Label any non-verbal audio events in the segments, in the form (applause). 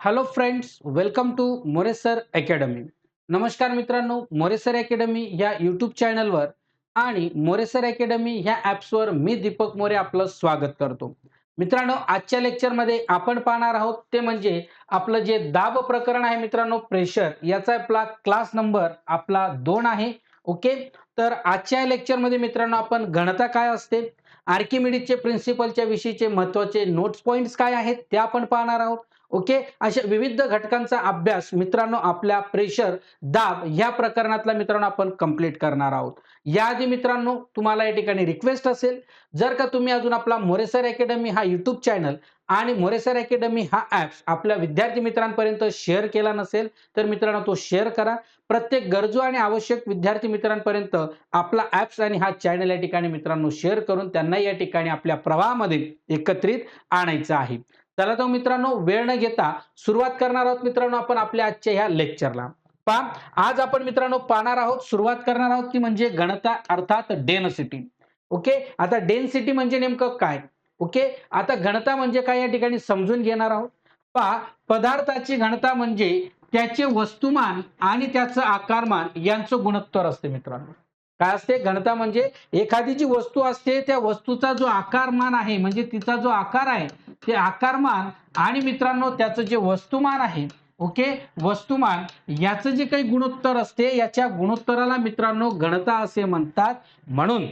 Hello friends welcome to Moresir academy नमस्कार मित्रांनो मोरेसर academy या यूट्यूब चॅनलवर आणि मोरेसर अकॅडमी ह्या ॲप्सवर मी दीपक मोरे आपलं स्वागत करतो. मित्रांनो आजच्या लेक्चरमध्ये आपण पाहणार आहोत ते म्हणजे आपलं जे दाब प्रकरण आहे मित्रांनो प्रेशर याचा आपला क्लास नंबर आपला दोन आहे. ओके तर आजच्या लेक्चरमध्ये मित्रांनो आपण घनता काय असते? आर्किमिडीजचे प्रिन्सिपलच्या विषयीचे महत्त्वाचे नोट्स पॉईंट्स काय आहेत? ते आपण पाहणार आहोत. ओके? अशा विविध घटकांचा अभ्यास मित्रांनो आपल्या प्रेशर दाब ह्या प्रकरणातला मित्रांनो आपण कंप्लीट करणार आहोत. याआधी मित्रांनो तुम्हाला या ठिकाणी रिक्वेस्ट असेल. जर का तुम्ही अजून आपला मोरेसर अकॅडमी हा युट्यूब चॅनल आणि मोरेसर अकॅडमी हा ॲप्स आपल्या विद्यार्थी मित्रांपर्यंत शेअर केला नसेल तर मित्रांनो तो शेअर करा. प्रत्येक गरजू आणि आवश्यक विद्यार्थी मित्रांपर्यंत आपला ॲप्स आणि हा चॅनल या ठिकाणी मित्रांनो शेअर करून त्यांना या ठिकाणी आपल्या प्रवाहामध्ये एकत्रित आणायचं आहे. चला तर मित्रांनो वेळ न घेता सुरुवात करणार आहोत मित्रांनो आपण आपल्या आजच्या ह्या लेक्चरला पहा आज आपण मित्रांनो पाहणार आहोत सुरुवात करणार आहोत ती म्हणजे गणता अर्थात डेन्सिटी ओके? आता डेन्सिटी म्हणजे नेमकं काय? ओके? आता घनता म्हणजे काय या ठिकाणी समजून घेणार आहोत. पहा पदार्थाची घनता म्हणजे त्याचे वस्तुमान आणि त्याचं आकारमान यांचं गुणोत्तर असते मित्रांनो. काय असते? घनता म्हणजे एखादी जी वस्तू असते त्या वस्तूचा जो आकारमान आहे म्हणजे तिचा जो आकार आहे ते आकारमान आणि मित्रांनो त्याचं जे वस्तुमान आहे ओके? वस्तुमान याचं जे काही गुणोत्तर असते याच्या गुणोत्तराला मित्रांनो घनता असे म्हणतात. म्हणून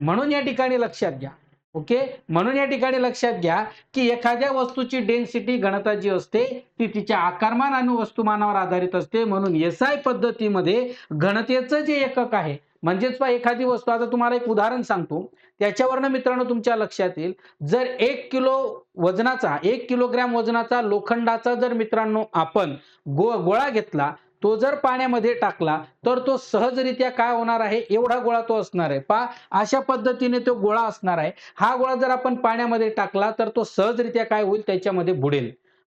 म्हणून या ठिकाणी लक्षात घ्या ओके? म्हणून या ठिकाणी लक्षात घ्या की एखाद्या वस्तूची डेन्सिटी घनता जी असते ती तिच्या आकारमान आणि वस्तुमानावर आधारित असते. म्हणून एस आय पद्धतीमध्ये घनतेचं जे एकक आहे म्हणजेच पहा एखादी वस्तू आता तुम्हाला एक उदाहरण सांगतो. त्याच्यावरनं मित्रांनो तुमच्या लक्षात येईल. जर एक किलो वजनाचा एक किलोग्रॅम वजनाचा लोखंडाचा जर मित्रांनो आपण गो गोळा घेतला तो जर पाण्यामध्ये टाकला तर तो सहजरित्या काय होणार आहे? एवढा गोळा तो असणार आहे. पा अशा पद्धतीने तो गोळा असणार आहे. हा गोळा जर आपण पाण्यामध्ये टाकला तर तो सहजरित्या काय होईल? त्याच्यामध्ये बुडेल.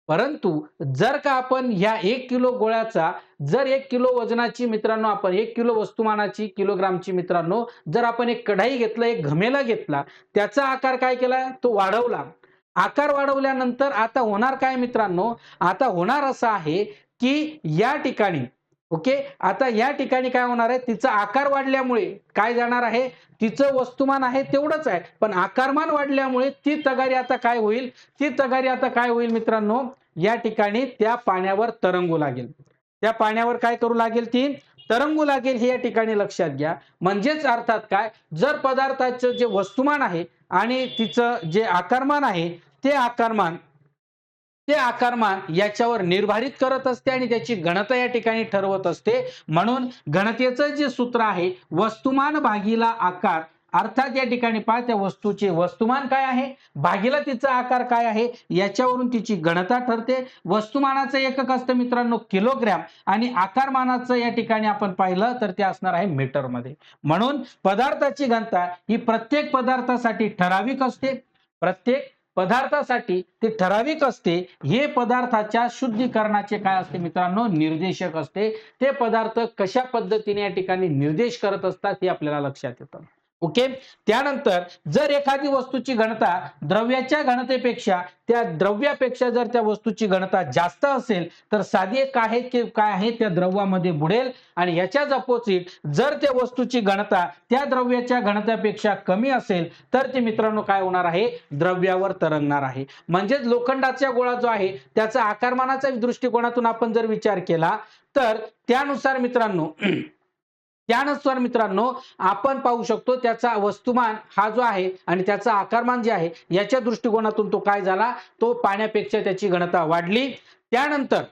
परंतु जर का आपण ह्या एक किलो गोळ्याचा जर एक किलो वजनाची मित्रांनो आपण एक किलो वस्तुमानाची किलोग्रामची मित्रांनो जर आपण एक कढाई घेतला एक घमेला घेतला त्याचा आकार काय केला? तो वाढवला. आकार वाढवल्यानंतर आता होणार काय मित्रांनो? आता होणार असं आहे की या ठिकाणी ओके? आता या ठिकाणी काय होणार आहे? तिचा आकार वाढल्यामुळे काय जाणार आहे? तिचं वस्तुमान आहे तेवढंच आहे. पण आकारमान वाढल्यामुळे ती तगारी आता काय होईल? ती तगारी आता काय होईल मित्रांनो? या ठिकाणी त्या पाण्यावर तरंगू लागेल. त्या पाण्यावर काय करू लागेल ती? तरंगू लागेल हे या ठिकाणी लक्षात घ्या. म्हणजेच अर्थात काय? जर पदार्थाचं जे वस्तुमान आहे आणि तिचं जे आकारमान आहे ते आकारमान ते आकारमान याच्यावर निर्धारित करत असते आणि त्याची घनता या ठिकाणी ठरवत असते. म्हणून घनतेचं जे सूत्र आहे वस्तुमान भागीला आकार अर्थात या ठिकाणी पहा त्या वस्तूचे वस्तुमान काय आहे? भागीला तिचा आकार काय आहे? याच्यावरून तिची गणता ठरते. वस्तुमानाचं एकक असतं मित्रांनो किलोग्रॅम. आणि आकारमानाचं या ठिकाणी आपण पाहिलं तर ते असणार आहे मीटरमध्ये. म्हणून पदार्थाची घनता ही प्रत्येक पदार्थासाठी ठराविक असते. प्रत्येक पदार्थासाठी ते ठराविक असते. हे पदार्थाच्या शुद्धीकरणाचे काय असते मित्रांनो? निर्देशक असते. ते पदार्थ कशा पद्धतीने या ठिकाणी निर्देश करत असतात हे आपल्याला लक्षात येतं. ओके? त्यानंतर जर एखादी वस्तूची घनता द्रव्याच्या घनतेपेक्षा त्या द्रव्यापेक्षा जर त्या वस्तूची घनता जास्त असेल तर साधी एक आहे की काय आहे? त्या द्रव्यामध्ये बुडेल. आणि याच्याच अपोजिट जर त्या वस्तूची घनता त्या द्रव्याच्या घनतेपेक्षा कमी असेल तर ते मित्रांनो काय होणार आहे? द्रव्यावर तरंगणार आहे. म्हणजेच लोखंडाचा गोळा जो आहे त्याचा आकारमानाचा दृष्टिकोनातून आपण जर विचार केला तर त्यानुसार मित्रांनो त्यानुसार मित्रांनो आपण पाहू शकतो त्याचा वस्तुमान हा जो आहे आणि त्याचा आकारमान जे आहे याच्या दृष्टिकोनातून तो काय झाला? तो पाण्यापेक्षा त्याची घनता वाढली. त्यानंतर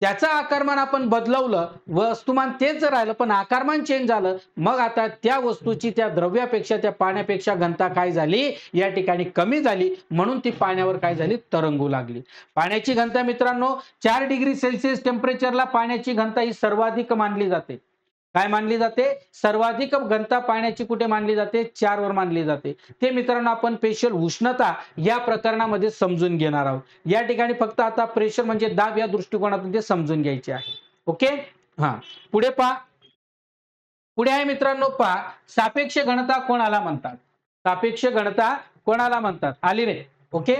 त्याचं आकारमान आपण बदलवलं वस्तुमान तेच जर राहिलं पण आकारमान चेंज झालं. मग आता त्या वस्तूची त्या द्रव्यापेक्षा त्या पाण्यापेक्षा घनता काय झाली? या ठिकाणी कमी झाली. म्हणून ती पाण्यावर काय झाली? तरंगू लागली. पाण्याची घनता मित्रांनो चार डिग्री सेल्सिअस टेम्परेचरला पाण्याची घनता ही सर्वाधिक मानली जाते. काय मानली जाते? सर्वाधिक घनता पाण्याची कुठे मानली जाते? चार वर मानली जाते. ते मित्रांनो आपण पेशल उष्णता या प्रकरणामध्ये समजून घेणार आहोत. या ठिकाणी फक्त आता प्रेशर म्हणजे दाब या दृष्टिकोनातून ते समजून घ्यायचे आहे. ओके हा. पुढे पहा. पुढे आहे मित्रांनो पहा. सापेक्ष घनता कोणाला म्हणतात? सापेक्ष घनता कोणाला म्हणतात? आली रे. ओके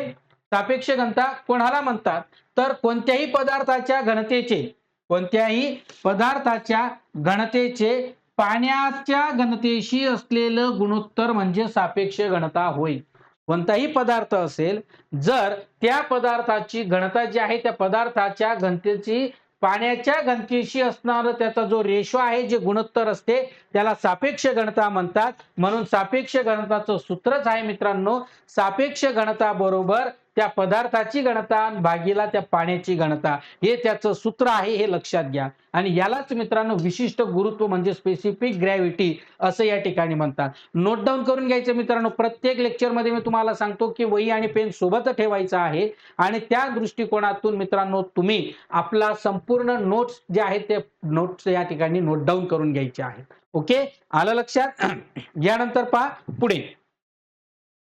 सापेक्ष घनता कोणाला म्हणतात? तर कोणत्याही पदार्थाच्या घनतेचे कोणत्याही पदार्थाच्या घनतेचे पाण्याच्या घनतेशी असलेलं गुणोत्तर म्हणजे सापेक्ष घनता होय. कोणताही पदार्थ असेल जर त्या पदार्थाची घनता जी आहे त्या पदार्थाच्या घनतेची पाण्याच्या घनतेशी असणारं त्याचा जो रेशो आहे जे गुणोत्तर असते त्याला सापेक्ष घनता म्हणतात. म्हणून सापेक्ष घनताचं सूत्रच आहे मित्रांनो सापेक्ष घनता बरोबर त्या पदार्थाची घनता आणि भागीला त्या पाण्याची घनता हे त्याचं सूत्र आहे हे लक्षात घ्या. आणि यालाच मित्रांनो विशिष्ट गुरुत्व म्हणजे स्पेसिफिक ग्रॅव्हिटी असं या ठिकाणी म्हणतात. नोट डाऊन करून घ्यायचं मित्रांनो प्रत्येक लेक्चरमध्ये मी तुम्हाला सांगतो की वही आणि पेन सोबत ठेवायचं आहे. आणि त्या दृष्टिकोनातून मित्रांनो तुम्ही आपला संपूर्ण नोट्स जे आहेत ते नोट्स या ठिकाणी नोट डाऊन करून घ्यायचे आहेत. ओके आलं लक्षात? (clears throat) यानंतर पहा पुढे.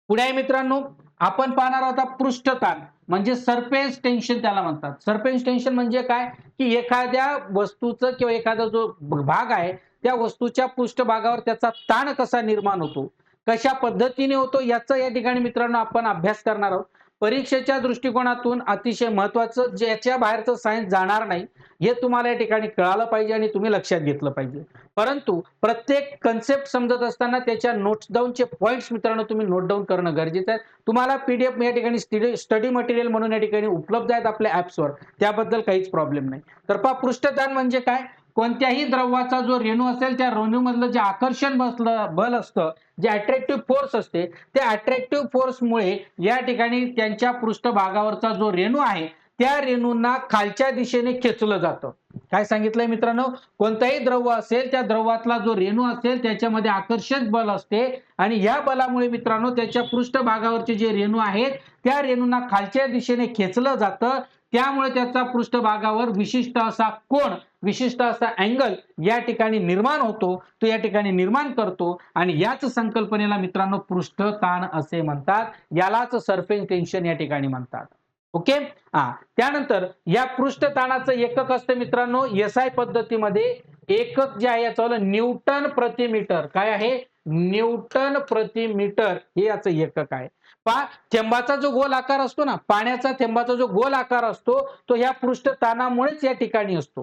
पुढे आहे मित्रांनो आपण पाहणार आहोत पृष्ठताण म्हणजे सरफेस टेन्शन त्याला म्हणतात. सरफेस टेन्शन म्हणजे काय? की एखाद्या वस्तूचं किंवा एखादा जो भाग आहे त्या वस्तूच्या पृष्ठभागावर त्याचा ताण कसा निर्माण होतो? कशा पद्धतीने होतो? याचा या ठिकाणी मित्रांनो आपण अभ्यास करणार आहोत. परीक्षेच्या दृष्टिकोनातून अतिशय महत्वाचं ज्याच्या बाहेरचं सायन्स जाणार नाही हे तुम्हाला या ठिकाणी कळालं पाहिजे आणि तुम्ही लक्षात घेतलं पाहिजे. परंतु प्रत्येक कन्सेप्ट समजत असताना त्याच्या नोट्स डाऊनचे पॉईंट्स मित्रांनो तुम्ही नोट डाऊन करणं गरजेचं आहे. तुम्हाला पीडीएफ या ठिकाणी स्टडी मटेरियल म्हणून या ठिकाणी उपलब्ध आहेत आपल्या ॲप्सवर त्याबद्दल काहीच प्रॉब्लेम नाही. तर पहा पृष्ठदान म्हणजे काय? कोणत्याही द्रव्याचा जो रेणू असेल त्या रेणूमधलं जे आकर्षण बसलं बल असतं जे अट्रॅक्टिव्ह फोर्स असते त्या अट्रॅक्टिव्ह फोर्समुळे या ठिकाणी त्यांच्या पृष्ठभागावरचा जो रेणू आहे त्या रेणूंना खालच्या दिशेने खेचलं जातं. काय सांगितलंय मित्रांनो? कोणताही द्रव्य असेल त्या द्रव्यातला जो रेणू असेल त्याच्यामध्ये आकर्षक बल असते आणि या बलामुळे मित्रांनो त्याच्या पृष्ठभागावरचे जे रेणू आहेत त्या रेणूंना खालच्या दिशेने खेचलं जातं. त्यामुळे त्याचा पृष्ठभागावर विशिष्ट असा कोण विशिष्ट असा अँगल या ठिकाणी निर्माण होतो तो या ठिकाणी निर्माण करतो आणि याच संकल्पनेला मित्रांनो पृष्ठताण असे म्हणतात. यालाच सरफेस टेन्शन या ठिकाणी म्हणतात. ओके? हा. त्यानंतर या पृष्ठताणाचं एकक असतं मित्रांनो एस आय पद्धतीमध्ये एकक जे आहे याचं न्यूटन प्रति मीटर. काय आहे? न्यूटन प्रति मीटर हे याचं एकक आहे. पा थेंबाचा जो गोल आकार असतो ना पाण्याचा थेंबाचा जो गोल आकार असतो तो या पृष्ठतानामुळेच या ठिकाणी असतो.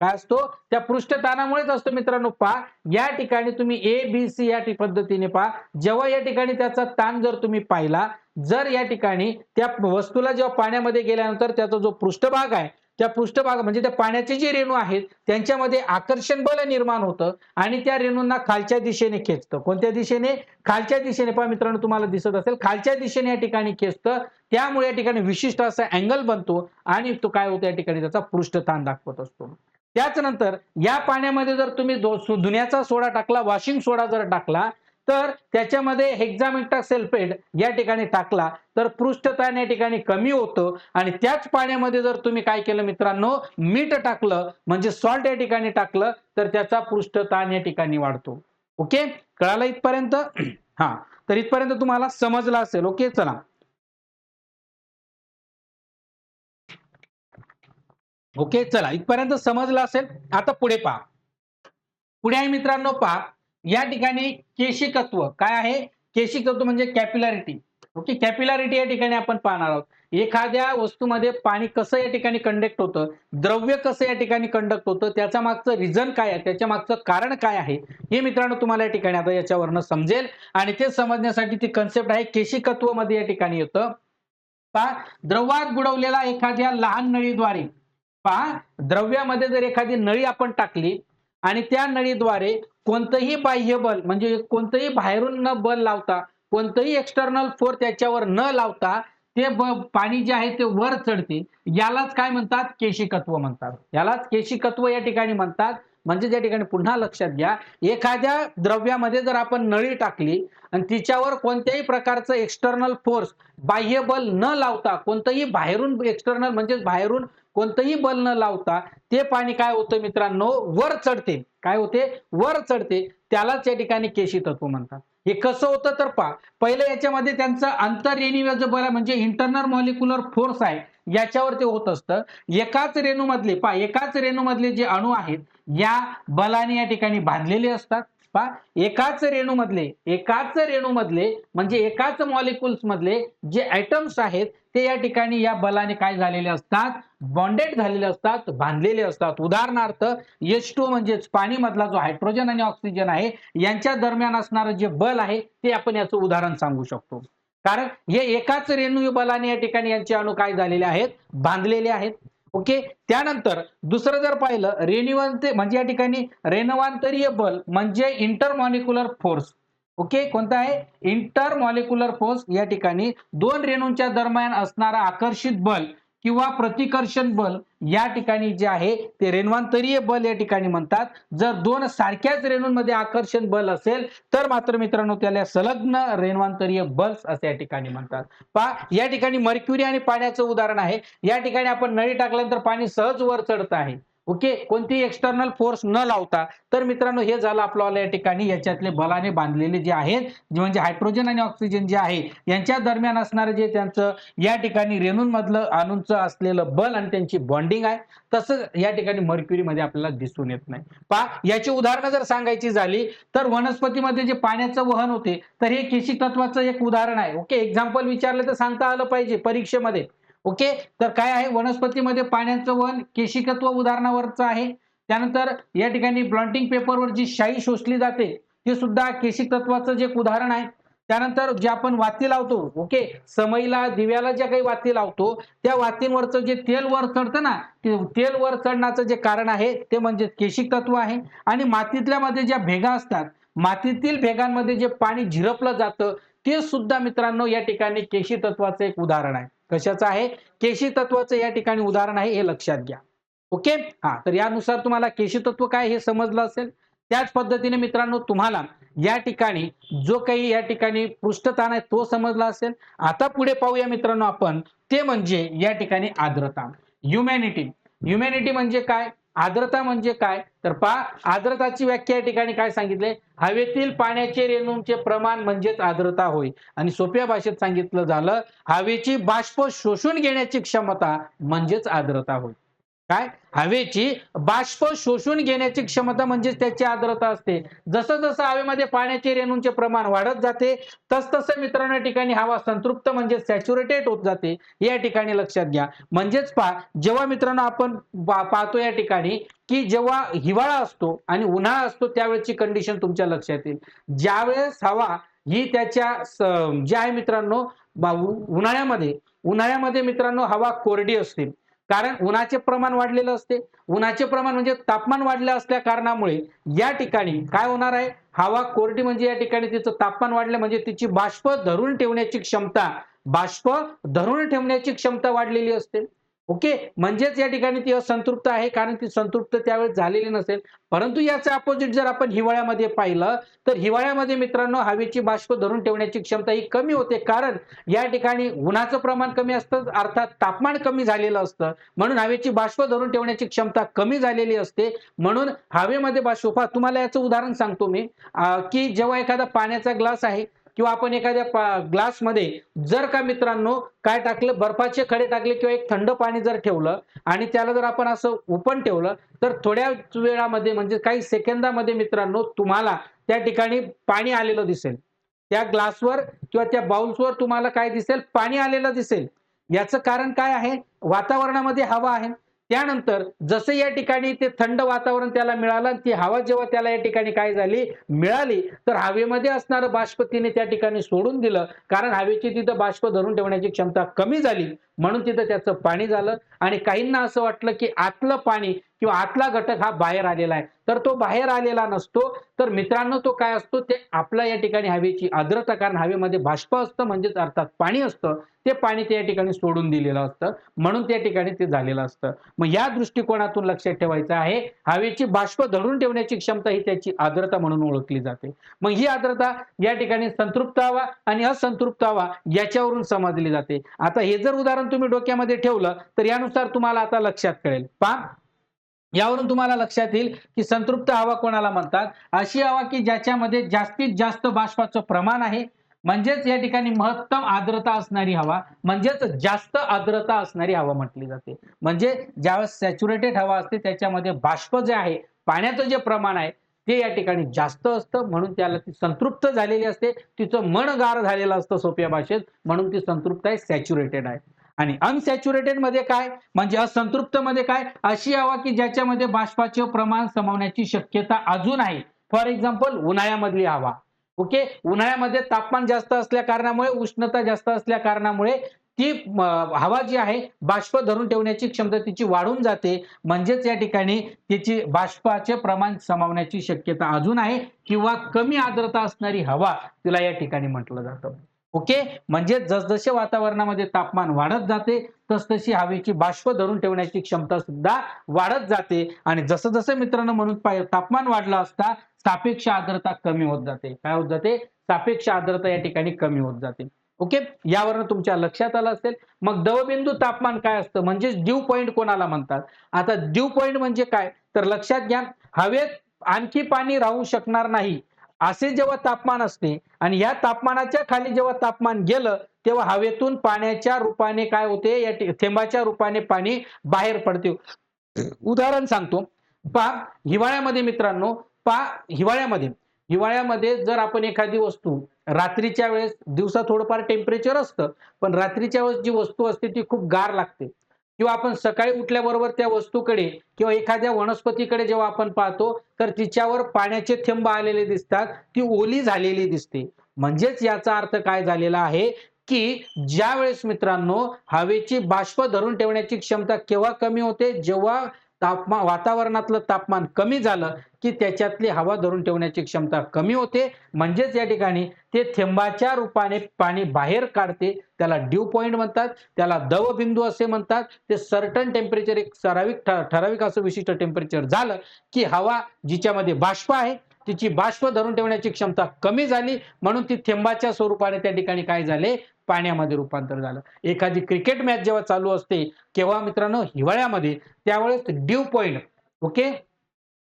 काय असतो? त्या पृष्ठतानामुळेच असतो मित्रांनो पहा या ठिकाणी तुम्ही ए बी सी या पद्धतीने पहा जेव्हा या ठिकाणी त्याचा ताण जर तुम्ही पाहिला जर या ठिकाणी त्या वस्तूला जेव्हा पाण्यामध्ये गेल्यानंतर त्याचा जो पृष्ठभाग आहे त्या पृष्ठभाग म्हणजे त्या पाण्याचे जे रेणू आहेत त्यांच्यामध्ये आकर्षण बल निर्माण होतं आणि त्या रेणूंना खालच्या दिशेने खेचतं. कोणत्या दिशेने? खालच्या दिशेने. पहा मित्रांनो तुम्हाला दिसत असेल खालच्या दिशेने या ठिकाणी खेचतं. त्यामुळे या ठिकाणी विशिष्ट असा अँगल बनतो आणि तो काय होतो? या ठिकाणी त्याचा पृष्ठताण दाखवत असतो. त्याच नंतर या पाण्यामध्ये जर तुम्ही धुण्याचा सोडा टाकला वॉशिंग सोडा जर टाकला तर त्याच्यामध्ये हेक्झामिटा सेल्फेट या ठिकाणी टाकला तर पृष्ठताण या ठिकाणी कमी होतं आणि त्याच पाण्यामध्ये जर तुम्ही काय केलं मित्रांनो मीठ टाकलं म्हणजे सॉल्ट या ठिकाणी टाकलं तर त्याचा पृष्ठताण या ठिकाणी वाढतो. ओके? कळालं इथपर्यंत? (clears throat) हा. तर इथपर्यंत तुम्हाला समजलं असेल. ओके? चला. ओके? चला. इथपर्यंत समजलं असेल. आता पुढे पहा. पुढे आहे मित्रांनो पहा. या ठिकाणी केशिकत्व. काय आहे? केशिकत्व म्हणजे कॅपिलॅरिटी ओके कॅपिलॅरिटी या ठिकाणी आपण पाहणार आहोत. एखाद्या वस्तूमध्ये पाणी कसं या ठिकाणी कंडक्ट होतं? द्रव्य कसं या ठिकाणी कंडक्ट होतं? त्याच्या मागचं रिझन काय आहे? त्याच्या मागचं कारण काय आहे? हे मित्रांनो तुम्हाला या ठिकाणी आता याच्यावरनं समजेल. आणि ते समजण्यासाठी ती कन्सेप्ट आहे केशिकत्वमध्ये या ठिकाणी येतं. पहा द्रवात बुडवलेला एखाद्या लहान नळीद्वारे पहा द्रव्यामध्ये जर एखादी नळी आपण टाकली आणि त्या नळीद्वारे कोणतंही बाह्य बल म्हणजे कोणतंही बाहेरून न बल लावता कोणतंही एक्सटर्नल फोर्स त्याच्यावर न लावता ते पाणी जे आहे ते वर चढते यालाच काय म्हणतात? केशिकत्व म्हणतात. यालाच केशिकत्व या ठिकाणी म्हणतात. म्हणजे ज्या ठिकाणी पुन्हा लक्षात घ्या एखाद्या द्रव्यामध्ये जर आपण नळी टाकली आणि तिच्यावर कोणत्याही प्रकारचं एक्सटर्नल फोर्स बाह्य बल न लावता कोणतंही बाहेरून एक्सटर्नल म्हणजे बाहेरून कोणतंही बल न लावता ते पाणी काय होतं मित्रांनो? वर चढते. काय होते? वर चढते. त्यालाच या ठिकाणी केशी तत्व म्हणतात. हे कसं होतं तर पा पहिले याच्यामध्ये त्यांचं आंतररेणीय बल म्हणजे इंटरनल मॉलिक्युलर फोर्स आहे याच्यावर ते होत असतं. एकाच रेणूमधले पा एकाच रेणूमधले जे अणू आहेत या बलाने या ठिकाणी बांधलेले असतात. पा एकाच रेणूमधले एकाच रेणूमधले म्हणजे एकाच मॉलिक्युल्स मधले जे ऍटम्स आहेत ते या ठिकाणी या बलाने काय झालेले असतात? बॉन्डेड झालेले असतात बांधलेले असतात. उदाहरणार्थ एच टू म्हणजेच पाणी मधला जो हायड्रोजन आणि ऑक्सिजन आहे यांच्या दरम्यान असणारं जे बल आहे ते आपण याचं उदाहरण सांगू शकतो. कारण हे एकाच रेणू बलाने या ठिकाणी यांचे अणू काय झालेले आहेत? बांधलेले आहेत. ओके? त्यानंतर दुसरं जर पाहिलं रेनिवंत म्हणजे या ठिकाणी रेणवांतरीय बल म्हणजे इंटरमॉलिक्युलर फोर्स ओके? कोणता आहे? इंटरमॉलिक्युलर फोर्स या ठिकाणी दोन रेणूंच्या दरम्यान असणारा आकर्षित बल किंवा प्रतिकर्षण बल या ठिकाणी जे आहे ते रेणवांतरीय बल या ठिकाणी म्हणतात. जर दोन सारख्याच रेणूंमध्ये आकर्षण बल असेल तर मात्र मित्रांनो त्याला संलग्न रेणवांतरीय बल्स असे या ठिकाणी म्हणतात. पहा या ठिकाणी मर्क्युरी आणि पाण्याचं उदाहरण आहे. या ठिकाणी आपण नळी टाकल्यानंतर पाणी सहज वर चढत आहे. ओके? कोणतेही एक्सटर्नल फोर्स न लावता तर मित्रांनो हे झालं आपल्याला या ठिकाणी. याच्यातले बलाने बांधलेले जे आहेत म्हणजे हायड्रोजन आणि ऑक्सिजन जे आहे यांच्या दरम्यान असणारं जे त्यांचं या ठिकाणी रेणूंमधलं अणूंचं असलेलं बल आणि त्यांची बॉन्डिंग आहे. तसं या ठिकाणी मर्क्युरीमध्ये आपल्याला दिसून येत नाही. पहा याची उदाहरणं जर सांगायची झाली तर वनस्पतीमध्ये जे पाण्याचं वहन होते तर हे केशी तत्वाचं एक उदाहरण आहे. ओके? एक्झाम्पल विचारलं तर सांगता आलं पाहिजे परीक्षेमध्ये. ओके? तर काय आहे? वनस्पतीमध्ये पाण्याचं वन केशिकत्व उदाहरणावरचं आहे. त्यानंतर या ठिकाणी ब्लॉन्टिंग पेपरवर जी शाई शोषली जाते ते सुद्धा केशिक तत्वाचं जे उदाहरण आहे. त्यानंतर जे आपण वाती लावतो ओके? समईला दिव्याला ज्या काही वाती लावतो त्या वातींवरचं जे तेल वर चढतं ना ते तेल वर चढण्याचं जे कारण आहे ते म्हणजे केशिक तत्व आहे. आणि मातीतल्या मध्ये ज्या भेगा असतात मातीतील भेगांमध्ये जे पाणी झिरपलं जातं ते सुद्धा मित्रांनो या ठिकाणी केशी तत्वाचं एक उदाहरण आहे. कशाचं आहे? केशी तत्वाचं या ठिकाणी उदाहरण आहे हे लक्षात घ्या. ओके? हा तर यानुसार तुम्हाला केशी तत्व काय हे समजलं असेल? त्याच पद्धतीने मित्रांनो तुम्हाला या ठिकाणी जो काही या ठिकाणी पृष्ठताण आहे तो समजला असेल. आता पुढे पाहूया मित्रांनो आपण ते म्हणजे या ठिकाणी आर्द्रता ह्युमॅनिटी ह्युमॅनिटी म्हणजे काय? आर्द्रता म्हणजे काय? तर पहा आर्द्रताची व्याख्या या ठिकाणी काय सांगितले? हवेतील पाण्याचे रेणूंचे प्रमाण म्हणजेच आर्द्रता होय. आणि सोप्या भाषेत सांगितलं झालं हवेची बाष्प शोषून घेण्याची क्षमता म्हणजेच आर्द्रता होय. काय? हवेची बाष्प शोषून घेण्याची क्षमता म्हणजेच त्याची आर्द्रता असते. जसं जसं हवेमध्ये पाण्याचे रेणूंचे प्रमाण वाढत जाते तस तसं मित्रांनो ठिकाणी हवा संतृप्त म्हणजे सॅच्युरेटेड होत जाते. या ठिकाणी लक्षात घ्या. म्हणजेच पहा जेव्हा मित्रांनो आपण पाहतो या ठिकाणी की जेव्हा हिवाळा असतो आणि उन्हाळा असतो त्यावेळेची कंडिशन तुमच्या लक्षात येईल. ज्यावेळेस हवा ही त्याच्या जे आहे मित्रांनो उन्हाळ्यामध्ये उन्हाळ्यामध्ये मित्रांनो हवा कोरडी असते. कारण उन्हाचे प्रमाण वाढलेलं असते. उन्हाचे प्रमाण म्हणजे तापमान वाढलं असल्या कारणामुळे या ठिकाणी काय होणार आहे? हवा कोरडी म्हणजे या ठिकाणी तिचं तापमान वाढलं म्हणजे तिची बाष्प धरून ठेवण्याची क्षमता बाष्प धरून ठेवण्याची क्षमता वाढलेली असते. ओके? म्हणजेच या ठिकाणी ती असंतृप्त आहे कारण ती संतृप्त त्यावेळेस झालेली नसेल. परंतु याचं अपोजिट जर आपण हिवाळ्यामध्ये पाहिलं तर हिवाळ्यामध्ये मित्रांनो हवेची बाष्प धरून ठेवण्याची क्षमता ही कमी होते. कारण या ठिकाणी उन्हाचं प्रमाण कमी असतं अर्थात तापमान कमी झालेलं असतं. म्हणून हवेची बाष्प धरून ठेवण्याची क्षमता कमी झालेली असते. म्हणून हवेमध्ये बाष्प तुम्हाला याचं उदाहरण सांगतो मी. की जेव्हा एखादा पाण्याचा ग्लास आहे किंवा आपण एखाद्या ग्लासमध्ये जर का मित्रांनो काय टाकलं बर्फाचे खडे टाकले किंवा एक थंड पाणी जर ठेवलं आणि त्याला जर आपण असं ओपन ठेवलं तर थोड्या वेळामध्ये म्हणजे काही सेकंदामध्ये मित्रांनो तुम्हाला त्या ठिकाणी पाणी आलेलं दिसेल. त्या ग्लासवर किंवा त्या बाउल्सवर तुम्हाला काय दिसेल? पाणी आलेलं दिसेल. याचं कारण काय आहे? वातावरणामध्ये हवा आहे. त्यानंतर जसे या ठिकाणी ते थंड वातावरण त्याला मिळालं ती हवा जेव्हा त्याला या ठिकाणी काय झाली मिळाली तर हवेमध्ये असणारं बाष्प तिने त्या ठिकाणी सोडून दिलं. कारण हवेची तिथं बाष्प धरून ठेवण्याची क्षमता कमी झाली. म्हणून तिथं त्याचं पाणी झालं. आणि काहींना असं वाटलं की आतलं पाणी किंवा आतला घटक हा बाहेर आलेला आहे. तर तो बाहेर आलेला नसतो. तर मित्रांनो तो काय असतो? ते आपल्या या ठिकाणी हवेची आर्द्रता कारण हवेमध्ये बाष्प असतं म्हणजेच अर्थात पाणी असतं. ते पाणी त्या ठिकाणी सोडून दिलेलं असतं. म्हणून त्या ठिकाणी ते झालेलं असतं. मग या दृष्टिकोनातून लक्षात ठेवायचं आहे हवेची बाष्प धरून ठेवण्याची क्षमता ही त्याची आर्द्रता म्हणून ओळखली जाते. मग ही आर्द्रता या ठिकाणी संतृप्त हवा आणि असंतृप्त हवा याच्यावरून समजली जाते. आता हे जर उदाहरण तुम्ही डोक्यामध्ये ठेवलं तर यानुसार तुम्हाला आता लक्षात कळेल. पहा. यावरून तुम्हाला लक्षात येईल की संतृप्त हवा कोणाला म्हणतात? अशी हवा की ज्याच्यामध्ये जास्तीत जास्त बाष्पाचं प्रमाण आहे. म्हणजेच या ठिकाणी महत्तम आर्द्रता असणारी हवा म्हणजेच जास्त आर्द्रता असणारी हवा म्हटली जाते. म्हणजे ज्यावेळेस सॅच्युरेटेड हवा असते त्याच्यामध्ये बाष्प जे आहे पाण्याचं जे प्रमाण आहे ते या ठिकाणी जास्त असतं. म्हणून त्याला ती संतृप्त झालेली असते. तिचं मन गार झालेलं असतं सोप्या भाषेत. म्हणून ती संतृप्त आहे सॅच्युरेटेड आहे. आणि अनसॅच्युरेटेडमध्ये काय? म्हणजे असंतृप्त मध्ये काय? अशी हवा की ज्याच्यामध्ये बाष्पाचे प्रमाण समावण्याची शक्यता अजून आहे. फॉर एक्झाम्पल उन्हाळ्यामधली हवा. ओके उन्हाळ्यामध्ये तापमान जास्त असल्या कारणामुळे उष्णता जास्त असल्या कारणामुळे ती हवा जी आहे बाष्प धरून ठेवण्याची क्षमता तिची वाढून जाते. म्हणजेच या ठिकाणी तिची बाष्पाचे प्रमाण समावण्याची शक्यता अजून आहे किंवा कमी आर्द्रता असणारी हवा तिला या ठिकाणी म्हटलं जातं. ओके? म्हणजे जसजसे वातावरणामध्ये तापमान वाढत जाते तसतशी हवेची बाष्प धरून ठेवण्याची क्षमता सुद्धा वाढत जाते. आणि जसं जसं मित्रांनो म्हणून पाहिजे तापमान वाढलं असता सापेक्ष आर्द्रता कमी होत जाते. काय होत जाते? सापेक्ष आर्द्रता या ठिकाणी कमी होत जाते. ओके? यावरनं तुमच्या लक्षात आलं असेल. मग दवबिंदू तापमान काय असतं? म्हणजे ड्यू पॉइंट कोणाला म्हणतात? आता ड्यू पॉइंट म्हणजे काय? तर लक्षात घ्या. हवेत आणखी पाणी राहू शकणार नाही. असे जेव्हा तापमान असते आणि या तापमानाच्या खाली जेव्हा तापमान गेलं तेव्हा हवेतून पाण्याच्या रूपाने काय होते? या थेंबाच्या रूपाने पाणी बाहेर पडते. उदाहरण सांगतो. पा हिवाळ्यामध्ये मित्रांनो पा हिवाळ्यामध्ये हिवाळ्यामध्ये जर आपण एखादी वस्तू रात्रीच्या वेळेस दिवसा थोडंफार टेम्परेचर असतं पण रात्रीच्या वेळेस जी वस्तू असते ती खूप गार लागते. किंवा आपण सकाळी उठल्याबरोबर त्या वस्तूकडे किंवा एखाद्या वनस्पतीकडे जेव्हा आपण पाहतो तर तिच्यावर पाण्याचे थेंब आलेले दिसतात ती ओली झालेली दिसते. म्हणजेच याचा अर्थ काय झालेला आहे की ज्या वेळेस मित्रांनो हवेची बाष्प धरून ठेवण्याची क्षमता केव्हा कमी होते? जेव्हा तापमान वातावरणातलं तापमान कमी झालं की त्याच्यातली हवा धरून ठेवण्याची क्षमता कमी होते. म्हणजेच या ठिकाणी ते थेंबाच्या रूपाने पाणी बाहेर काढते. त्याला ड्यू पॉइंट म्हणतात. त्याला दवबिंदू असे म्हणतात. ते सर्टन टेम्परेचर एक ठराविक ठराविक असं विशिष्ट टेम्परेचर झालं की हवा जिच्यामध्ये बाष्प आहे तिची बाष्प धरून ठेवण्याची क्षमता कमी झाली. म्हणून ती थेंबाच्या स्वरूपाने त्या ठिकाणी काय झाले? पाण्यामध्ये रूपांतर झालं. एखादी क्रिकेट मॅच जेव्हा चालू असते केव्हा मित्रांनो? हिवाळ्यामध्ये. त्यावेळेस dew point okay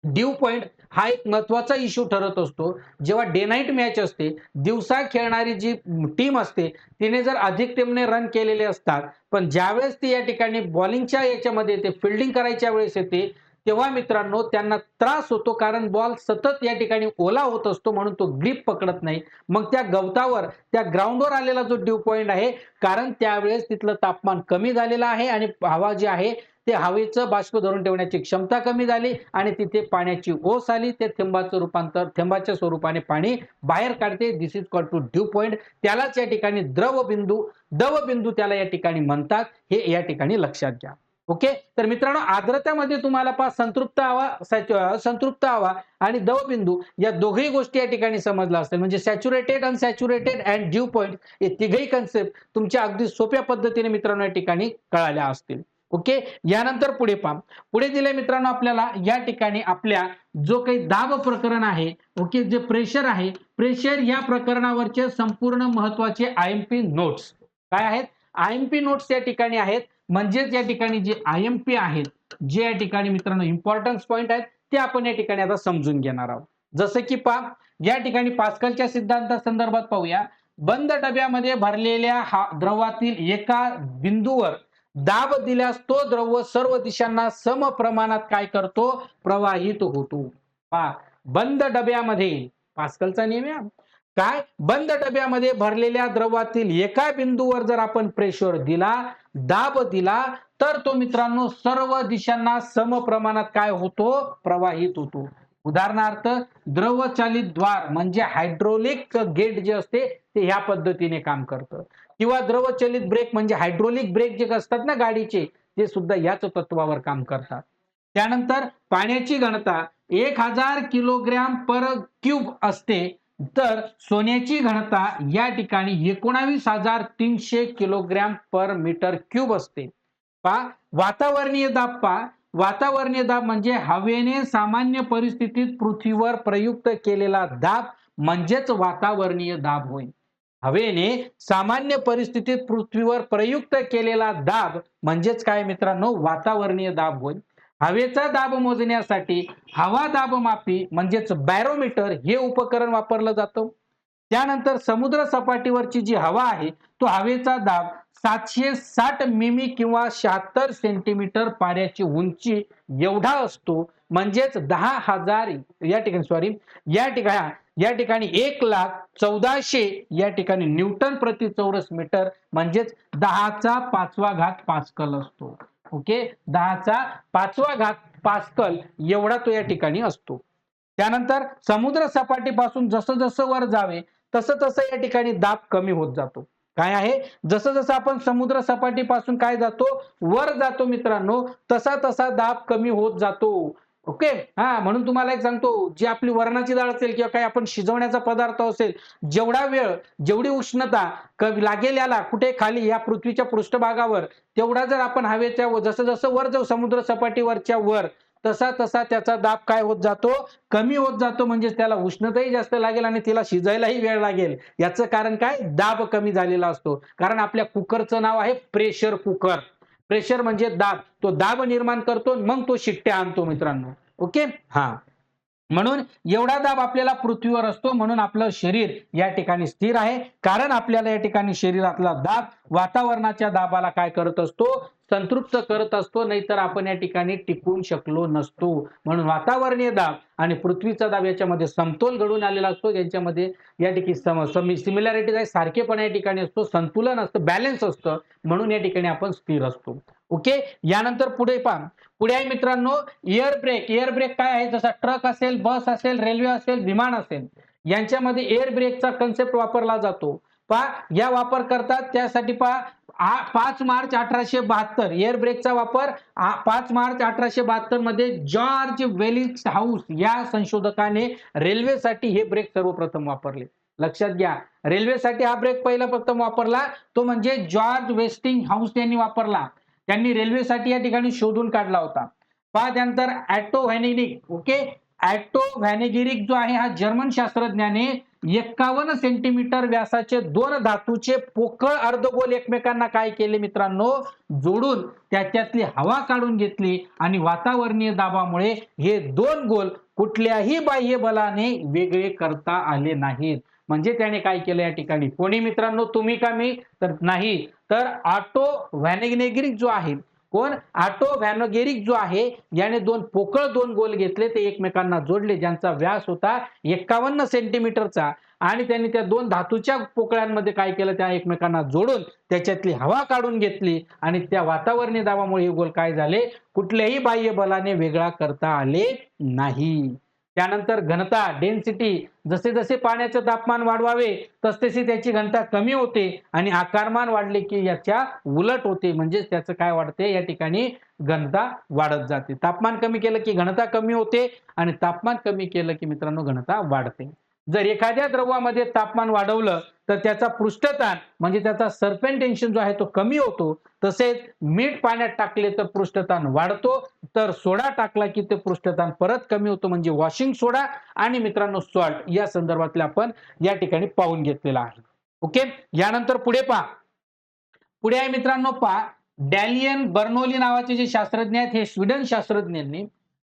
dew point हा एक महत्त्वाचा इश्यू ठरत असतो. जेव्हा डे नाईट मॅच असते दिवसा खेळणारी जी टीम असते तिने जर अधिक टीमने रन केलेले असतात पण ज्यावेळेस ती या ठिकाणी बॉलिंगच्या याच्यामध्ये येते फिल्डिंग करायच्या वेळेस येते तेव्हा मित्रांनो त्यांना त्रास होतो कारण बॉल सतत या ठिकाणी ओला होत असतो म्हणून तो ग्रीप पकडत नाही. मग त्या गवतावर त्या ग्राउंडवर आलेला जो ड्यू पॉइंट आहे कारण त्यावेळेस तिथलं तापमान कमी झालेलं आहे आणि हवा जी आहे ते हवेचं बाष्प धरून ठेवण्याची क्षमता कमी झाली आणि तिथे पाण्याची ओस आली. ते थेंबाचं रूपांतर थेंबाच्या स्वरूपाने पाणी बाहेर काढते. This is call to dew point त्यालाच या ठिकाणी द्रव बिंदू दव बिंदू त्याला या ठिकाणी म्हणतात. हे या ठिकाणी लक्षात घ्या. ओके तर मित्रांनो आर्द्रतामध्ये तुम्हाला पहा संतृप्त हवा संतृप्त हवा आणि दवबिंदू या दोघही गोष्टी या ठिकाणी समजल्या असतील. म्हणजे saturated unsaturated and dew point हे तिघही कन्सेप्ट तुमच्या अगदी सोप्या पद्धतीने मित्रांनो या ठिकाणी कळाल्या असतील. ओके? यानंतर पुढे पाम पुढे दिले मित्रांनो आपल्याला या ठिकाणी आपल्या जो काही दाब प्रकरण आहे ओके जे प्रेशर आहे प्रेशर या प्रकरणावरचे संपूर्ण महत्त्वाचे आय एम पी नोट्स काय आहेत? आय एम पी नोट्स या ठिकाणी आहेत. म्हणजेच या ठिकाणी जे आय एम पी आहेत जे या ठिकाणी मित्रांनो इम्पॉर्टन्स पॉईंट आहेत ते आपण या ठिकाणी आता समजून घेणार आहोत. जसं की पा या ठिकाणी पास्कलच्या सिद्धांता संदर्भात पाहूया. बंद डब्यामध्ये भरलेल्या हा द्रवातील एका बिंदूवर दाब दिल्यास तो द्रव सर्व दिशांना सम प्रमाणात काय करतो? प्रवाहित होतो. पा बंद डब्यामध्ये पास्कलचा नियम आहे काय? बंद डब्यामध्ये भरलेल्या द्रवातील एका बिंदूवर जर आपण प्रेशर दिला दाब दिला तर तो मित्रांनो सर्व दिशांना सम प्रमाणात काय होतो? प्रवाहित होतो. उदाहरणार्थ द्रवचालित द्वार म्हणजे हायड्रोलिक गेट जे असते ते ह्या पद्धतीने काम करतं. किंवा द्रवचलित ब्रेक म्हणजे हायड्रोलिक ब्रेक जे असतात ना गाडीचे ते सुद्धा याच तत्वावर काम करतात. त्यानंतर पाण्याची घनता एक हजार किलोग्रॅम पर क्यूब असते. तर सोन्याची घनता या ठिकाणी एकोणावीस हजार तीनशे किलोग्रॅम पर मीटर क्यूब असते. पा वातावरणीय दाब पा वातावरणीय दाब म्हणजे हवेने सामान्य परिस्थितीत पृथ्वीवर प्रयुक्त केलेला दाब म्हणजेच वातावरणीय दाब होय. हवेने सामान्य परिस्थितीत पृथ्वीवर प्रयुक्त केलेला दाब म्हणजेच काय मित्रांनो? वातावरणीय दाब होय. हवेचा दाब मोजण्यासाठी हवा दाब मापी म्हणजेच बॅरोमीटर हे उपकरण वापरलं जातं. त्यानंतर समुद्र सपाटीवरची जी हवा आहे तो हवेचा दाब सातशे साठ मिमी किंवा शहात्तर सेंटीमीटर पाण्याची उंची एवढा असतो. म्हणजेच दहा हजार या ठिकाणी सॉरी या ठिकाणी या ठिकाणी एक लाख चौदाशे या ठिकाणी न्यूटन प्रति चौरस मीटर म्हणजेच दहाचा पाचवा घात पास्कल असतो. ओके? दहाचा पाचवा घात पास्कल एवढा तो या ठिकाणी असतो. त्यानंतर समुद्र सपाटीपासून जसं जसं वर जावे तसं तसं या ठिकाणी दाब कमी होत जातो. काय आहे? जसं जसं आपण समुद्र सपाटीपासून काय जातो? वर जातो मित्रांनो तसा तसा दाब कमी होत जातो. ओके? हा म्हणून तुम्हाला एक सांगतो जी आपली वरणाची डाळ असेल किंवा काही आपण शिजवण्याचा पदार्थ असेल जेवढा वेळ जेवढी उष्णता लागेल याला कुठे खाली या पृथ्वीच्या पृष्ठभागावर तेवढा जर आपण हवेच्या जसं जसं वर जाऊ समुद्र सपाटीवरच्या वर तसा तसा त्याचा दाब काय होत जातो? कमी होत जातो म्हणजे त्याला उष्णताही जास्त लागेल आणि तिला शिजायलाही वेळ लागेल. याचं कारण काय? दाब कमी झालेला असतो. कारण आपल्या कुकरचं नाव आहे प्रेशर कुकर. प्रेशर म्हणजे दाब. तो दाब निर्माण करतो मग तो शिट्ट्या आणतो मित्रांनो. ओके? हा. म्हणून एवढा दाब आपल्याला पृथ्वीवर असतो म्हणून आपलं शरीर या ठिकाणी स्थिर आहे. कारण आपल्याला या ठिकाणी शरीरातला दाब वातावरणाच्या दाबाला काय करत असतो? संतृप्त करत असतो नाहीतर आपण या ठिकाणी टिकून शकलो नसतो. म्हणून वातावरणीय दाब आणि पृथ्वीचा दाब याच्यामध्ये समतोल घडून आलेला असतो. यांच्यामध्ये या ठिकाणी सिमिलॅरिटीज आहे. सारखेपणा या ठिकाणी असतो संतुलन असतं बॅलन्स असतं. म्हणून या ठिकाणी आपण स्थिर असतो. ओके यानंतर पुढे पहा. पुढे आहे मित्रांनो एअर ब्रेक एअर ब्रेक काय आहे? जसा ट्रक असेल बस असेल रेल्वे असेल विमान असेल यांच्यामध्ये एअर ब्रेकचा कन्सेप्ट वापरला जातो. पहा या वापर करतात त्यासाठी पहा पाच मार्च अठराशे बहात्तर एअर ब्रेकचा वापर पाच मार्च अठराशे बहात्तरमध्ये जॉर्ज वेलिक्स हाऊस या संशोधकाने रेल्वेसाठी हे ब्रेक सर्वप्रथम वापरले. लक्षात घ्या रेल्वेसाठी हा ब्रेक पहिला प्रथम वापरला तो म्हणजे जॉर्ज वेस्टिंग हाऊस यांनी वापरला. त्यांनी रेल्वेसाठी या ठिकाणी शोधून काढला होता. पहा त्यानंतर ॲटो व्हॅनेगिरिक ओके? ॲटो व्हॅनेगिरिक जो आहे हा जर्मन शास्त्रज्ञाने एक्कावन्न सेंटीमीटर व्यासाचे दोन धातूचे पोकळ अर्धगोल एकमेकांना काय केले मित्रांनो? जोडून त्याच्यातली हवा काढून घेतली आणि वातावरणीय दाबामुळे हे दोन गोल कुठल्याही बाह्य बलाने वेगळे करता आले नाहीत. म्हणजे त्याने काय केलं या ठिकाणी? कोणी मित्रांनो तुम्ही का मी? तर नाही. तर ऑटो व्हॅनेगनेगिरिक जो आहे कोण? ऑटो व्हॅनोगेरिक जो आहे याने दोन पोकळ दोन गोल घेतले ते एकमेकांना जोडले ज्यांचा व्यास होता एक्कावन्न सेंटीमीटरचा. आणि त्यांनी त्या दोन धातूच्या पोकळ्यांमध्ये काय केलं? त्या एकमेकांना जोडून त्याच्यातली हवा काढून घेतली. आणि त्या वातावरणीय दाबामुळे हे गोल काय झाले? कुठल्याही बाह्य बलाने वेगळा करता आले नाही. त्यानंतर घनता डेन्सिटी जसे जसे पाण्याचे तापमान वाढवावे तसतशी त्याची घनता कमी होते आणि आकारमान वाढले की याच्या उलट होते. म्हणजेच त्याचं काय वाढते? या ठिकाणी घनता वाढत जाते. तापमान कमी केलं की घनता कमी होते आणि तापमान कमी केलं की मित्रांनो घनता वाढते. जर एखाद्या द्रवामध्ये तापमान वाढवलं तर त्याचा पृष्ठताण म्हणजे त्याचा सर्पेन टेन्शन जो आहे तो कमी होतो. तसेच मीठ पाण्यात टाकले तर पृष्ठताण वाढतो. तर सोडा टाकला की ते पृष्ठताण परत कमी होतो म्हणजे वॉशिंग सोडा आणि मित्रांनो सॉल्ट या संदर्भातले आपण या ठिकाणी पाहून घेतलेला आहे. ओके यानंतर पुढे पहा. पुढे आहे मित्रांनो पहा. डॅलियन बर्नोली नावाचे जे शास्त्रज्ञ आहेत हे स्वीडन शास्त्रज्ञांनी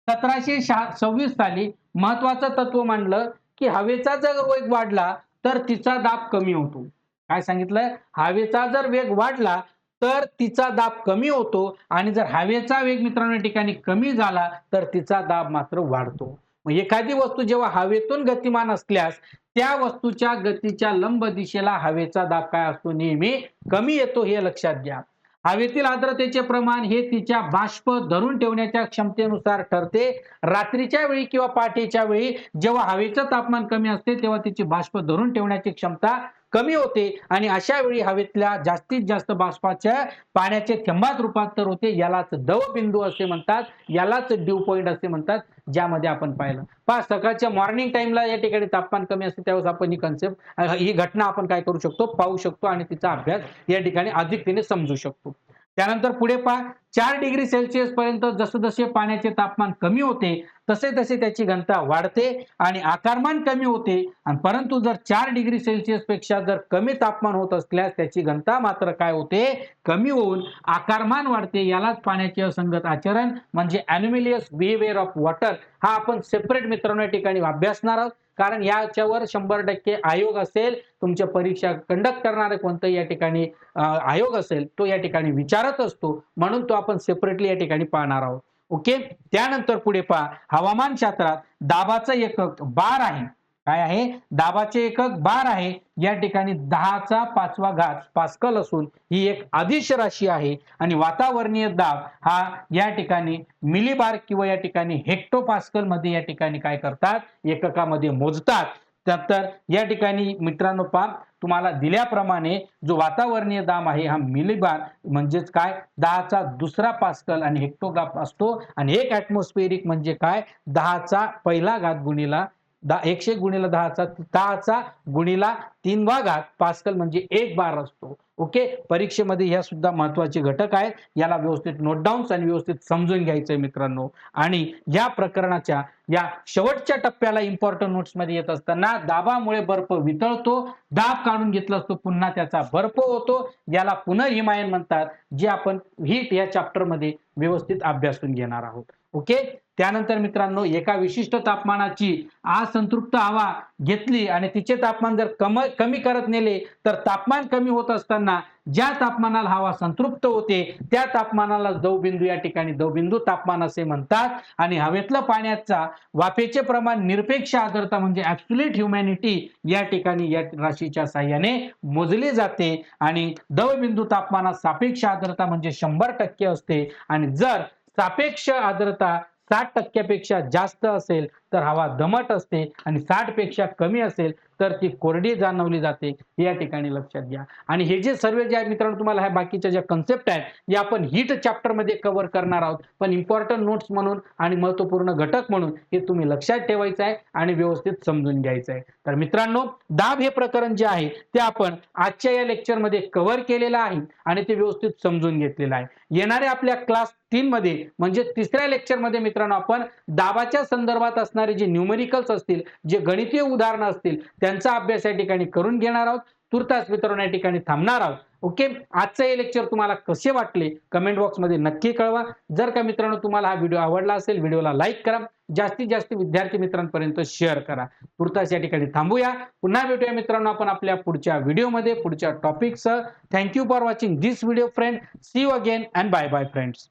सतराशे सव्वीस साली महत्वाचं तत्व मांडलं की हवेचा जर वेग वाढला तर तिचा दाब कमी होतो. काय सांगितलं? हवेचा जर वेग वाढला तर तिचा दाब कमी होतो आणि जर हवेचा वेग मित्रांनो या ठिकाणी कमी झाला तर तिचा दाब मात्र वाढतो. मग एखादी वस्तू जेव्हा हवेतून गतिमान असल्यास त्या वस्तूच्या गतीच्या लंब दिशेला हवेचा दाब काय असतो? नेहमी कमी येतो हे लक्षात घ्या. हवेतील आर्द्रतेचे प्रमाण हे तिच्या बाष्प धरून ठेवण्याच्या क्षमतेनुसार ठरते. रात्रीच्या वेळी किंवा पहाटेच्या वेळी जेव्हा हवेचं तापमान कमी असते तेव्हा तिची बाष्प धरून ठेवण्याची क्षमता कमी होते आणि अशा वेळी हवेतल्या जास्तीत जास्त बाष्पाच्या पाण्याचे थेंबात रूपांतर होते. यालाच दव बिंदू असे म्हणतात. यालाच ड्यू पॉईंट असे म्हणतात. ज्यामध्ये आपण पाहिलं. पहा सकाळच्या मॉर्निंग टाइमला या ठिकाणी तापमान कमी असते. त्यावेळेस आपण ही कन्सेप्ट ही घटना आपण काय करू शकतो? पाहू शकतो आणि तिचा अभ्यास या ठिकाणी अधिकतेने समजू शकतो. त्यानंतर पुढे पहा चार डिग्री सेल्सिअस पर्यंत जसजसे पाण्याचे तापमान कमी होते तसे तसे त्याची घनता वाढते आणि आकारमान कमी होते. आणि परंतु जर चार डिग्री सेल्सिअसपेक्षा जर कमी तापमान होत असल्यास त्याची घनता मात्र काय होते? कमी होऊन आकारमान वाढते. यालाच पाण्याचे असंगत आचरण म्हणजे अॅन्युमिलियस बिहेवियर ऑफ वॉटर हा आपण सेपरेट मित्रांनो या ठिकाणी अभ्यासणार आहोत. कारण याच्यावर शंभर टक्के आयोग असेल तुमच्या परीक्षा कंडक्ट करणारे कोणतं या ठिकाणी आयोग असेल तो या ठिकाणी विचारत असतो. म्हणून तो आपण सेपरेटली या ठिकाणी पाहणार आहोत. ओके त्यानंतर पुढे पहा. हवामान शास्त्रात दाबाचा एकक बार आहे. काय आहे? दाबाचे एकक बार आहे. या ठिकाणी दहाचा पाचवा घात पास्कल असून ही एक आदिश राशी आहे. आणि वातावरणीय दाब हा या ठिकाणी मिलीबार किंवा या ठिकाणी हेक्टो पास्कलमध्ये या ठिकाणी काय करतात? एककामध्ये मोजतात. तर या ठिकाणी मित्रांनो पा तुम्हाला दिल्याप्रमाणे जो वातावरणीय दाब आहे हा मिलीबार म्हणजेच काय? दहाचा दुसरा पास्कल आणि हेक्टोग्राफ असतो. आणि एक ऍटमॉस्फेरिक म्हणजे काय? दहाचा पहिला घात गुणीला दहा एकशे गुणीला दहाचा दहाचा गुणीला तीन भागात पास्कल म्हणजे एक बार असतो. ओके? परीक्षेमध्ये ह्या सुद्धा महत्त्वाचे घटक आहेत. याला व्यवस्थित नोट डाऊन्स आणि व्यवस्थित समजून घ्यायचंय मित्रांनो. आणि या प्रकरणाच्या या शेवटच्या टप्प्याला इम्पॉर्टंट नोट्समध्ये येत असताना दाबामुळे बर्फ वितळतो दाब काढून घेतला असतो पुन्हा त्याचा बर्फ होतो. याला पुनर्हिमायन म्हणतात जे आपण हीट या चॅप्टरमध्ये व्यवस्थित अभ्यासून घेणार आहोत. ओके? त्यानंतर मित्रांनो एका विशिष्ट तापमानाची असंतृप्त हवा घेतली आणि तिचे तापमान जर कम कमी करत नेले तर तापमान कमी होत असताना ज्या तापमानाला हवा संतृप्त होते त्या तापमानाला दवबिंदू या ठिकाणी दवबिंदू तापमान असे म्हणतात. आणि हवेतलं पाण्याचा वाफेचे प्रमाण निरपेक्ष आर्द्रता म्हणजे ऍब्सुलेट ह्युमॅनिटी या ठिकाणी या राशीच्या साह्याने मोजली जाते. आणि दवबिंदू तापमानात सापेक्ष आर्द्रता म्हणजे शंभर टक्के असते. आणि जर सापेक्ष आर्द्रता साठ टक्क्यापेक्षा जास्त असेल तर हवा दमट असते आणि साठपेक्षा कमी असेल तर ती कोरडी जाणवली जाते या ठिकाणी लक्षात घ्या. आणि हे जे सर्व जे आहे मित्रांनो तुम्हाला ह्या बाकीच्या ज्या कन्सेप्ट आहेत या आपण हिट चॅप्टरमध्ये कव्हर करणार आहोत. पण इम्पॉर्टंट नोट्स म्हणून आणि महत्त्वपूर्ण घटक म्हणून हे तुम्ही लक्षात ठेवायचं आहे आणि व्यवस्थित समजून घ्यायचं आहे. तर मित्रांनो दाब हे प्रकरण जे आहे ते आपण आजच्या या लेक्चरमध्ये कव्हर केलेलं आहे आणि ते व्यवस्थित समजून घेतलेलं आहे. येणाऱ्या आपल्या क्लास तीन मध्ये म्हणजे तिसऱ्या लेक्चरमध्ये मित्रांनो आपण दाबाच्या संदर्भात असणारे जे न्यूमेरिकल्स असतील जे गणितीय उदाहरणं असतील त्यांचा अभ्यास या ठिकाणी करून घेणार आहोत. तुर्तास मित्रांनो या ठिकाणी थांबणार आहोत. ओके? आजचं हे लेक्चर तुम्हाला कसे वाटले? कमेंट बॉक्समध्ये नक्की कळवा. जर का मित्रांनो तुम्हाला हा व्हिडिओ आवडला असेल व्हिडिओला लाईक करा. जास्तीत जास्त विद्यार्थी मित्रांपर्यंत शेअर करा. तुर्तास या ठिकाणी थांबूया. पुन्हा भेटूया मित्रांनो आपण आपल्या पुढच्या व्हिडिओमध्ये पुढच्या टॉपिकसह thank you for watching this video friend see you again and bye bye friends